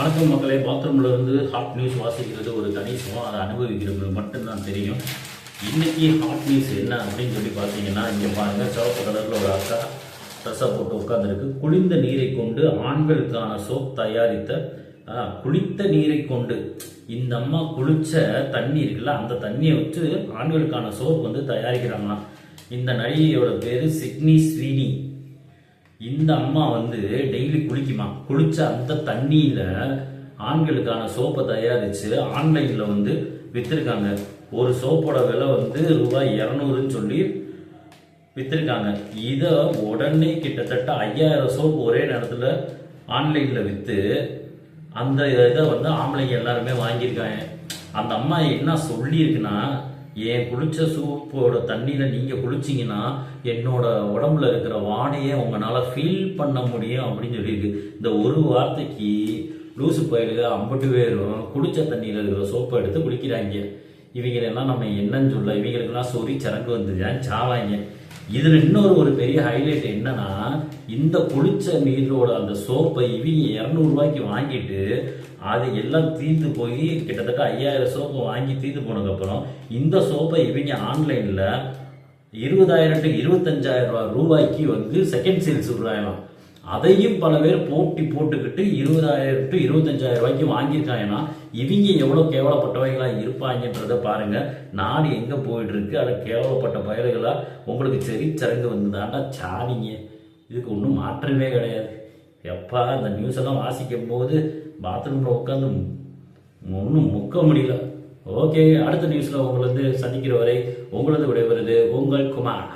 வணக்கம் மக்களே. பாத்ரூம்ல இருந்து ஹாட் நியூஸ் வாசிக்கிறது ஒரு தனி சுகம். அதை அனுபவிக்கிறவங்களுக்கு மட்டும்தான் தெரியும். இன்னைக்கு ஹாட் நியூஸ் என்ன அப்படின்னு சொல்லி பார்த்தீங்கன்னா இங்கே பாருங்க சிவப்பு கலரில் ஒரு அக்கா ட்ரெஸ்ஸை போட்டு உட்காந்துருக்கு குளிர்ந்த நீரை கொண்டு ஆண்களுக்கான சோப் தயாரித்த குளித்த நீரை கொண்டு இந்த அம்மா குளிச்ச தண்ணி இருக்குல்ல அந்த தண்ணியை வச்சு ஆண்களுக்கான சோப் வந்து தயாரிக்கிறாங்களாம். இந்த நடிகையோட பேர் சிட்னி ஸ்ரீனி. இந்த அம்மா வந்து டெய்லி குளிக்குமா? குளிச்ச அந்த தண்ணியில ஆண்களுக்கான சோப்பை தயாரிச்சு ஆன்லைன்ல வந்து வித்திருக்காங்க. ஒரு சோப்போட விலை வந்து ரூபாய் இரநூறுன்னு சொல்லி வித்திருக்காங்க. இதை உடனே கிட்டத்தட்ட ஐயாயிரம் சோப்பு ஒரே நேரத்தில் ஆன்லைனில் விற்று அந்த இதை வந்து ஆம்பளைங்க எல்லாருமே வாங்கியிருக்காங்க. அந்த அம்மா என்ன சொல்லியிருக்குன்னா என் குளிச்ச சூப்போட தண்ணியில் நீங்கள் குளிச்சிங்கன்னா என்னோட உடம்புல இருக்கிற வாடையை உங்களால் ஃபீல் பண்ண முடியும் அப்படின்னு சொல்லியிருக்கு. இந்த ஒரு வார்த்தைக்கு லூசு பயிலுக ஐம்பது பேரும் குளிச்ச தண்ணியில் இருக்கிற சோப்பை எடுத்து குளிக்கிறாங்க. இவங்களெல்லாம் நம்ம என்னன்னு சொல்ல இவங்களுக்கெல்லாம் சொறி சரக்கு வந்துதான் சாவாங்க? இதுல இன்னொரு ஒரு பெரிய ஹைலைட் என்னன்னா இந்த குளிச்ச நீரோட அந்த சோப்பை இவங்க இரநூறுவாய்க்கு வாங்கிட்டு அது எல்லாம் தீர்த்து போய் கிட்டத்தட்ட ஐயாயிரம் சோப்பை வாங்கி தீர்த்து போனதுக்கப்புறம் இந்த சோப்பை இவங்க ஆன்லைனில் இருபதாயிரம் டு இருபத்தஞ்சாயிரம் ரூபாய் ரூபாய்க்கு வந்து செகண்ட் சேல்ஸ் விடுறாங்களாம் அதையும் பல பேர் போட்டி போட்டுக்கிட்டு இருபதாயிரம் டு இருபத்தஞ்சாயிரம் ரூபாய்க்கு வாங்கியிருக்காங்கன்னா இவங்க எவ்வளோ கேவலப்பட்டவைகளாக இருப்பாங்கன்றத பாருங்க. நாடு எங்கே போயிட்டு இருக்கு கேவலப்பட்ட பயல்களாக உங்களுக்கு சரி சரங்கு வந்துதாண்டா சாவிங்க இதுக்கு ஒன்றும் மாற்றமே கிடையாது. எப்பா அந்த நியூஸ் எல்லாம் வாசிக்கும் போது பாத்ரூமில் உட்காந்து ஒன்றும் முக்க முடியல. ஓகே அடுத்த நியூஸில் உங்களை வந்து சந்திக்கிற வரை உங்களது விடைபெறுது உங்கள் குமார்.